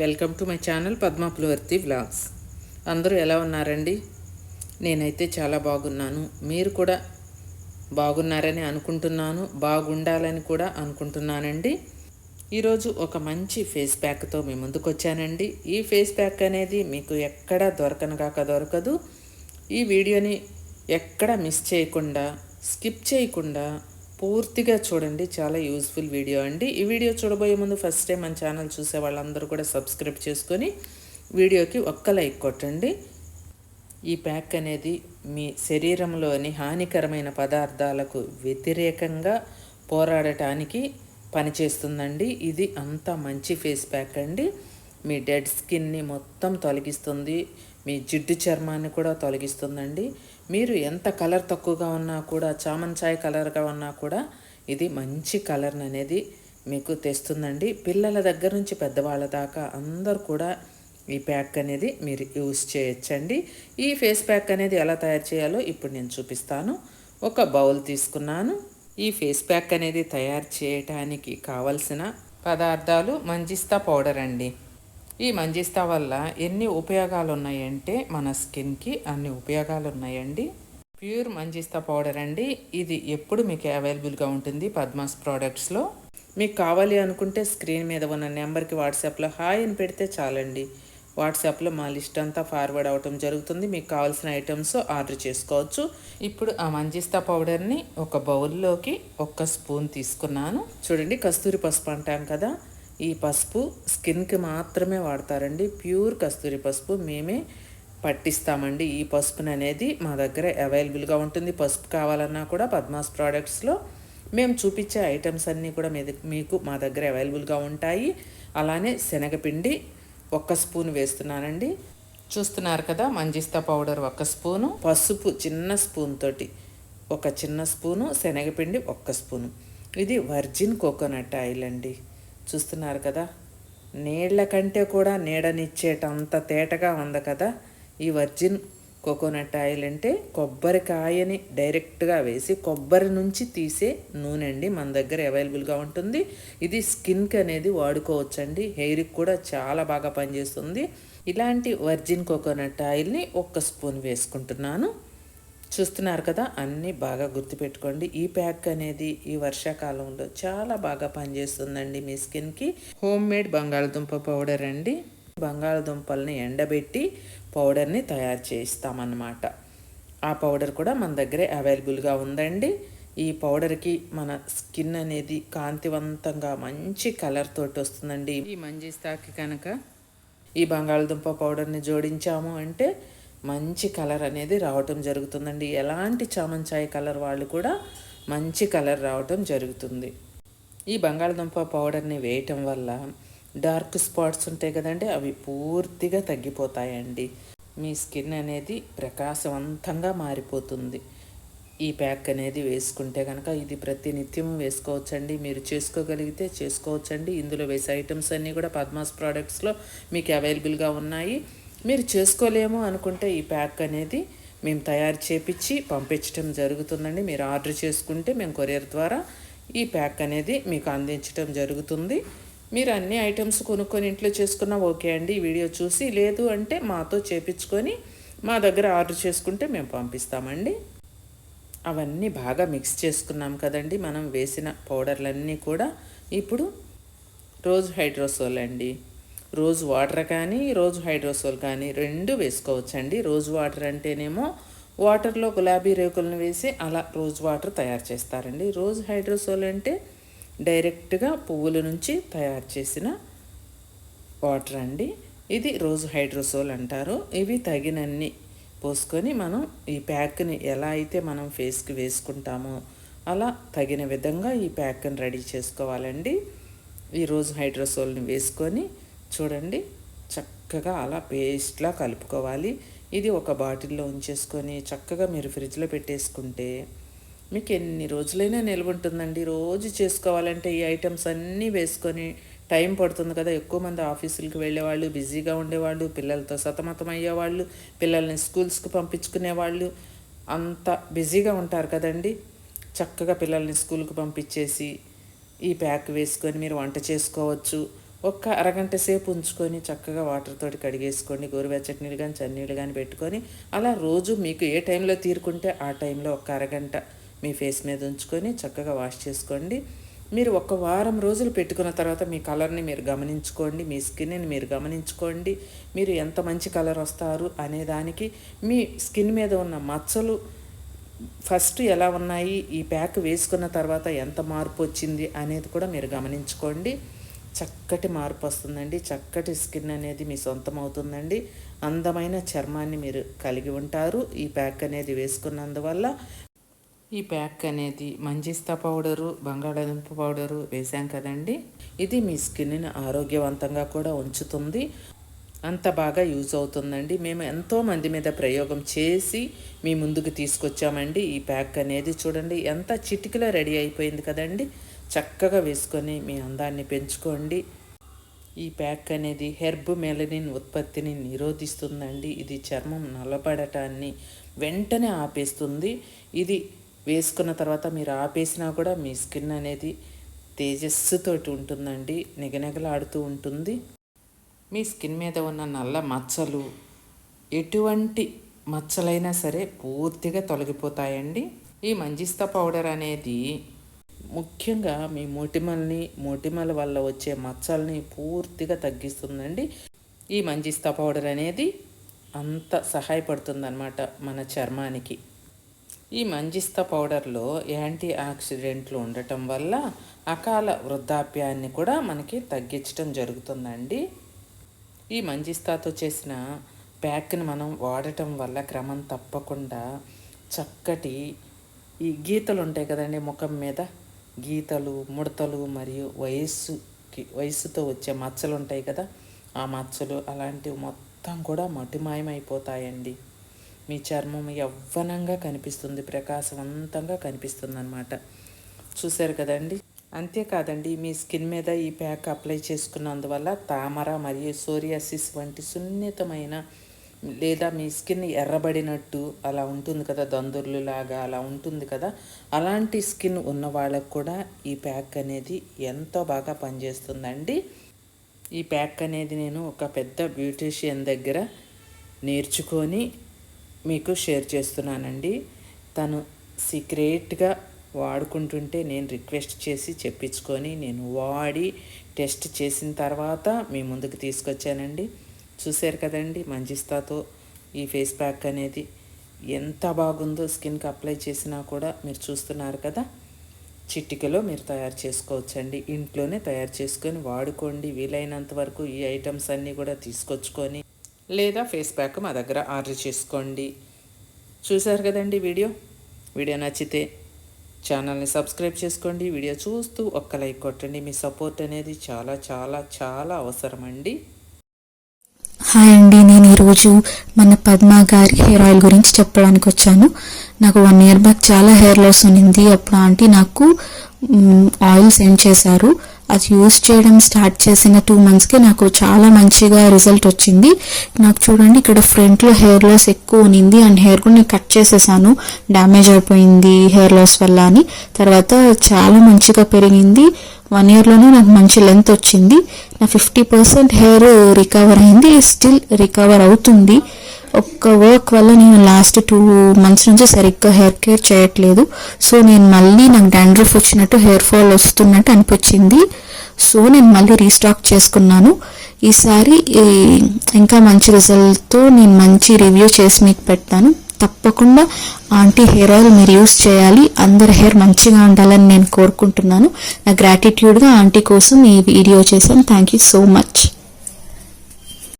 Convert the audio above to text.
Welcome to my channel Padmapulavarthi vlogs. అందరూ ఎలా ఉన్నారండి? నేనైతే చాలా బాగున్నాను. మీరు కూడా బాగున్నారని అనుకుంటున్నాను. బాగుండాలని కూడా అనుకుంటున్నానండి. ఈరోజు ఒక మంచి ఫేస్ ప్యాక్తో మీ ముందుకు వచ్చానండి. ఈ ఫేస్ ప్యాక్ అనేది మీకు ఎక్కడా దొరకనగాక దొరకదు. ఈ వీడియోని ఎక్కడ మిస్ చేయకుండా స్కిప్ చేయకుండా పూర్తిగా చూడండి చాలా యూస్ఫుల్ వీడియో అండి. ఈ వీడియో చూడబోయే ముందు ఫస్ట్ టైం మన ఛానల్ చూసే వాళ్ళందరూ కూడా సబ్స్క్రైబ్ చేసుకొని వీడియోకి ఒక్క లైక్ కొట్టండి. ఈ ప్యాక్ అనేది మీ శరీరంలోని హానికరమైన పదార్థాలకు వ్యతిరేకంగా పోరాడటానికి పనిచేస్తుందండి. ఇది అంత మంచి ఫేస్ ప్యాక్ అండి. మీ డెడ్ స్కిన్ని మొత్తం తొలగిస్తుంది మీ జిడ్డు చర్మాన్ని కూడా తొలగిస్తుందండి. మీరు ఎంత కలర్ తక్కువగా ఉన్నా కూడా చామన్ చాయ్ కలర్గా ఉన్నా కూడా ఇది మంచి కలర్ అనేది మీకు తెస్తుందండి. పిల్లల దగ్గర నుంచి పెద్దవాళ్ళ దాకా అందరు కూడా ఈ ప్యాక్ అనేది మీరు యూస్ చేయొచ్చండి. ఈ ఫేస్ ప్యాక్ అనేది ఎలా తయారు చేయాలో ఇప్పుడు నేను చూపిస్తాను. ఒక బౌల్ తీసుకున్నాను. ఈ ఫేస్ ప్యాక్ అనేది తయారు చేయటానికి కావలసిన పదార్థాలు మంజిస్తా పౌడర్ అండి. ఈ మంజిస్తా వల్ల ఎన్ని ఉపయోగాలు ఉన్నాయంటే మన స్కిన్కి అన్ని ఉపయోగాలు ఉన్నాయండి ప్యూర్ మంజిస్తా పౌడర్ అండి. ఇది ఎప్పుడు మీకు అవైలబుల్గా ఉంటుంది పద్మాస్ ప్రోడక్ట్స్లో. మీకు కావాలి అనుకుంటే స్క్రీన్ మీద ఉన్న నెంబర్కి వాట్సాప్లో హాయ్ అని పెడితే చాలండి. వాట్సాప్లో మా లిస్ట్ అంతా ఫార్వర్డ్ అవటం జరుగుతుంది. మీకు కావాల్సిన ఐటమ్స్ ఆర్డర్ చేసుకోవచ్చు. ఇప్పుడు ఆ మంజిస్తా పౌడర్ని ఒక బౌల్లోకి ఒక్క స్పూన్ తీసుకున్నాను. చూడండి కస్తూరి పసుపు అంటాం కదా. ఈ పసుపు స్కిన్కి మాత్రమే వాడతారండి. ప్యూర్ కస్తూరి పసుపు మేమే పట్టిస్తామండి. ఈ పసుపుని అనేది మా దగ్గర అవైలబుల్గా ఉంటుంది. పసుపు కావాలన్నా కూడా పద్మాస్ ప్రోడక్ట్స్లో మేము చూపించే ఐటమ్స్ అన్నీ కూడా మీ మీకు మా దగ్గర అవైలబుల్గా ఉంటాయి. అలానే శనగపిండి ఒక్క స్పూన్ వేస్తున్నానండి. చూస్తున్నారు కదా మంజిస్తా పౌడర్ ఒక స్పూను పసుపు చిన్న స్పూన్ తోటి ఒక చిన్న స్పూను శనగపిండి ఒక్క స్పూను. ఇది వర్జిన్ కోకోనట్ ఆయిల్ అండి. చూస్తున్నారు కదా? నీళ్ళ కంటే కూడా నీడనిచ్చేటంత తేటగా ఉంది కదా? ఈ వర్జిన్ కోకోనట్ ఆయిల్ అంటే కొబ్బరికాయని డైరెక్ట్గా వేసి కొబ్బరి నుంచి తీసే నూనె అండి మన దగ్గర అవైలబుల్గా ఉంటుంది. ఇది స్కిన్కి అనేది వాడుకోవచ్చండి. హెయిర్కి కూడా చాలా బాగా పనిచేస్తుంది. ఇలాంటి వర్జిన్ కోకోనట్ ఆయిల్ని ఒక్క స్పూన్ వేసుకుంటున్నాను. చూస్తున్నారు కదా అన్నీ బాగా గుర్తుపెట్టుకోండి. ఈ ప్యాక్ అనేది ఈ వర్షాకాలంలో చాలా బాగా పనిచేస్తుందండి మీ స్కిన్కి. హోమ్ మేడ్ బంగాళదుంప పౌడర్ అండి. బంగాళదుంపల్ని ఎండబెట్టి పౌడర్ని తయారు చేస్తామన్నమాట ఆ పౌడర్ కూడా మన దగ్గరే అవైలబుల్గా ఉందండి. ఈ పౌడర్కి మన స్కిన్ అనేది కాంతివంతంగా మంచి కలర్ తోటి వస్తుందండి. ఈ మంజిస్తాకి కనుక ఈ బంగాళదుంప పౌడర్ని జోడించాము అంటే మంచి కలర్ అనేది రావటం జరుగుతుందండి. ఎలాంటి చామంచాయి కలర్ వాళ్ళు కూడా మంచి కలర్ రావటం జరుగుతుంది. ఈ బంగాళదుంప పౌడర్ని వేయటం వల్ల డార్క్ స్పాట్స్ ఉంటాయి కదండి అవి పూర్తిగా తగ్గిపోతాయండి. మీ స్కిన్ అనేది ప్రకాశవంతంగా మారిపోతుంది. ఈ ప్యాక్ అనేది వేసుకుంటే కనుక ఇది ప్రతి నిత్యం వేసుకోవచ్చండి. మీరు చేసుకోగలిగితే చేసుకోవచ్చండి. ఇందులో వేసే ఐటమ్స్ అన్నీ కూడా పద్మాస్ ప్రోడక్ట్స్లో మీకు అవైలబుల్గా ఉన్నాయి. మీరు చేసుకోలేము అనుకుంటే ఈ ప్యాక్ అనేది మేము తయారు చేపించి పంపించడం జరుగుతుందండి. మీరు ఆర్డర్ చేసుకుంటే మేము కొరియర్ ద్వారా ఈ ప్యాక్ అనేది మీకు అందించడం జరుగుతుంది. మీరు అన్ని ఐటమ్స్ కొనుక్కొని ఇంట్లో చేసుకున్నా ఓకే అండి. ఈ వీడియో చూసి లేదు అంటే మాతో చేపించుకొని మా దగ్గర ఆర్డర్ చేసుకుంటే మేము పంపిస్తామండి. అవన్నీ బాగా మిక్స్ చేసుకున్నాం కదండి. మనం వేసిన పౌడర్లన్నీ కూడా ఇప్పుడు రోజ్ హైడ్రోసోల్ అండి. రోజు వాటర్ కానీ రోజు హైడ్రోసోల్ కానీ రెండు వేసుకోవచ్చండి. రోజు వాటర్ అంటేనేమో వాటర్లో గులాబీ రేకులను వేసి అలా రోజ్ వాటర్ తయారు చేస్తారండి. రోజు హైడ్రోసోల్ అంటే డైరెక్ట్గా పువ్వుల నుంచి తయారు చేసిన వాటర్ అండి. ఇది రోజ్ హైడ్రోసోల్ అంటారు. ఇవి తగినన్ని పోసుకొని మనం ఈ ప్యాక్ని ఎలా అయితే మనం ఫేస్కి వేసుకుంటామో అలా తగిన విధంగా ఈ ప్యాక్ని రెడీ చేసుకోవాలండి. ఈ రోజు హైడ్రోసోల్ని వేసుకొని చూడండి. చక్కగా అలా పేస్ట్లా కలుపుకోవాలి. ఇది ఒక బాటిల్లో ఉంచేసుకొని చక్కగా మీరు ఫ్రిడ్జ్లో పెట్టేసుకుంటే మీకు ఎన్ని రోజులైనా నిల్వ ఉంటుందండి. రోజు చేసుకోవాలంటే ఈ ఐటమ్స్ అన్నీ వేసుకొని టైం పడుతుంది కదా. ఎక్కువ మంది ఆఫీసులకు వెళ్ళేవాళ్ళు బిజీగా ఉండేవాళ్ళు పిల్లలతో సతమతం అయ్యేవాళ్ళు పిల్లల్ని స్కూల్స్కి పంపించుకునేవాళ్ళు అంత బిజీగా ఉంటారు కదండి. చక్కగా పిల్లల్ని స్కూల్కి పంపించేసి ఈ ప్యాక్ వేసుకొని మీరు వంట చేసుకోవచ్చు. ఒక్క అరగంట సేపు ఉంచుకొని చక్కగా వాటర్ తోటి కడిగేసుకోండి గోరువెచ్చటి నీళ్ళు కానీ చన్నీళ్ళు కానీ పెట్టుకొని అలా రోజు మీకు ఏ టైంలో తీరుకుంటే ఆ టైంలో ఒక అరగంట మీ ఫేస్ మీద ఉంచుకొని చక్కగా వాష్ చేసుకోండి. మీరు ఒక వారం రోజులు పెట్టుకున్న తర్వాత మీ కలర్ని మీరు గమనించుకోండి మీ స్కిన్ని మీరు గమనించుకోండి మీరు ఎంత మంచి కలర్ వస్తారు అనే దానికి మీ స్కిన్ మీద ఉన్న మచ్చలు ఫస్ట్ ఎలా ఉన్నాయి ఈ ప్యాక్ వేసుకున్న తర్వాత ఎంత మార్పు వచ్చింది అనేది కూడా మీరు గమనించుకోండి. చక్కటి మార్పు వస్తుందండి. చక్కటి స్కిన్ అనేది మీ సొంతం అవుతుందండి. అందమైన చర్మాన్ని మీరు కలిగి ఉంటారు. ఈ ప్యాక్ అనేది వేసుకున్నందువల్ల ఈ ప్యాక్ అనేది మంజిస్తా పౌడరు బంగాళాదుంప పౌడరు వేసాం కదండి. ఇది మీ స్కిన్ని ఆరోగ్యవంతంగా కూడా ఉంచుతుంది. అంత బాగా యూజ్ అవుతుందండి. మేము ఎంతో మంది మీద ప్రయోగం చేసి మీ ముందుకు తీసుకొచ్చామండి ఈ ప్యాక్ అనేది. చూడండి ఎంత చిటికలో రెడీ అయిపోయింది కదండి. చక్కగా వేసుకొని మీ అందాన్ని పెంచుకోండి. ఈ ప్యాక్ అనేది హెర్బ్ మెలనిన్ ఉత్పత్తిని నిరోధిస్తుందండి. ఇది చర్మం నల్లబడటాన్ని వెంటనే ఆపేస్తుంది. ఇది వేసుకున్న తర్వాత మీరు ఆపేసినా కూడా మీ స్కిన్ అనేది తేజస్సుతోటి ఉంటుందండి. నిగనిగలాడుతూ ఉంటుంది. మీ స్కిన్ మీద ఉన్న నల్ల మచ్చలు ఎటువంటి మచ్చలైనా సరే పూర్తిగా తొలగిపోతాయండి. ఈ మంజిస్తా పౌడర్ అనేది ముఖ్యంగా మీ మొటిమల్ని మొటిమల వల్ల వచ్చే మచ్చల్ని పూర్తిగా తగ్గిస్తుందండి. ఈ మంజిస్తా పౌడర్ అనేది అంత సహాయపడుతుందన్నమాట మన చర్మానికి. ఈ మంజిస్తా పౌడర్లో యాంటీ ఆక్సిడెంట్లు ఉండటం వల్ల అకాల వృద్ధాప్యాన్ని కూడా మనకి తగ్గించడం జరుగుతుందండి. ఈ మంజిస్తాతో చేసిన ప్యాక్ని మనం వాడటం వల్ల క్రమం తప్పకుండా చక్కటి ఈ గీతలు ఉంటాయి కదండి ముఖం మీద? గీతలు ముడతలు మరియు వయస్సుకి వయస్సుతో వచ్చే మచ్చలు ఉంటాయి కదా? ఆ మచ్చలు అలాంటివి మొత్తం కూడా మటిమాయమైపోతాయండి. మీ చర్మం యవ్వనంగా కనిపిస్తుంది ప్రకాశవంతంగా కనిపిస్తుంది అనమాట చూశారు కదండి? అంతేకాదండి మీ స్కిన్ మీద ఈ ప్యాక్ అప్లై చేసుకున్నందువల్ల తామర మరియు సోరియాసిస్ వంటి సున్నితమైన లేదా మీ స్కిన్ ఎర్రబడినట్టు అలా ఉంటుంది కదా దందుర్లు లాగా అలా ఉంటుంది కదా అలాంటి స్కిన్ ఉన్న వాళ్ళకు కూడా ఈ ప్యాక్ అనేది ఎంతో బాగా పనిచేస్తుందండి. ఈ ప్యాక్ అనేది నేను ఒక పెద్ద బ్యూటీషియన్ దగ్గర నేర్చుకొని మీకు షేర్ చేస్తున్నానండి. తను సీక్రెట్గా వాడుకుంటుంటే నేను రిక్వెస్ట్ చేసి చెప్పించుకొని నేను వాడి టెస్ట్ చేసిన తర్వాత మీ ముందుకు తీసుకొచ్చానండి. చూశారు కదండి మంజిస్తాతో ఈ ఫేస్ ప్యాక్ అనేది. ఎంత బాగుందో స్కిన్కి అప్లై చేసినా కూడా మీరు చూస్తున్నారు కదా. చిట్టికలో మీరు తయారు చేసుకోవచ్చండి. ఇంట్లోనే తయారు చేసుకొని వాడుకోండి. వీలైనంత వరకు ఈ ఐటమ్స్ అన్నీ కూడా తీసుకొచ్చుకొని లేదా ఫేస్ ప్యాక్ మా దగ్గర ఆర్డర్ చేసుకోండి. చూసారు కదండి వీడియో? వీడియో నచ్చితే ఛానల్ని సబ్స్క్రైబ్ చేసుకోండి. వీడియో చూస్తూ ఒక్క లైక్ కొట్టండి. మీ సపోర్ట్ అనేది చాలా చాలా చాలా అవసరం అండి హాయ్ అండి నేను ఈరోజు మన పద్మ గారి హెయిర్ ఆయిల్ గురించి చెప్పడానికి వచ్చాను. నాకు వన్ ఇయర్ బ్యాక్ చాలా హెయిర్ లాస్ ఉన్నింది. అప్పుడు ఆంటీ నాకు ఆయిల్ సెండ్ చేశారు. అది యూస్ చేయడం స్టార్ట్ చేసిన టూ మంత్స్కి నాకు చాలా మంచిగా రిజల్ట్ వచ్చింది. నాకు చూడండి ఇక్కడ ఫ్రంట్లో హెయిర్ లాస్ ఎక్కువ ఉన్నింది. అండ్ హెయిర్ కూడా నేను కట్ చేసేసాను. డ్యామేజ్ అయిపోయింది హెయిర్ లాస్ వల్ల అని. తర్వాత చాలా మంచిగా పెరిగింది. వన్ ఇయర్లోనే నాకు మంచి లెంత్ వచ్చింది. నా ఫిఫ్టీ పర్సెంట్ హెయిర్ రికవర్ అయింది. స్టిల్ రికవర్ అవుతుంది. ఒక్క వర్క్ వల్ల నేను లాస్ట్ టూ మంత్స్ నుంచి సరిగ్గా హెయిర్ కేర్ చేయట్లేదు. సో నేను మళ్ళీ నాకు డాండ్రఫ్ వచ్చినట్టు హెయిర్ ఫాల్ వస్తున్నట్టు అనిపించింది. సో నేను మళ్ళీ రీస్టాక్ చేసుకున్నాను. ఈసారి ఇంకా మంచి రిజల్ట్తో నేను మంచి రివ్యూ చేసి మీకు పెడతాను. తప్పకుండా ఆంటీ హెయిర్ ఆయిల్ మీరు యూస్ చేయాలి. అందరి హెయిర్ మంచిగా ఉండాలని నేను కోరుకుంటున్నాను. నా గ్రాటిట్యూడ్గా ఆంటీ కోసం ఈ వీడియో చేశాను. Thank you so much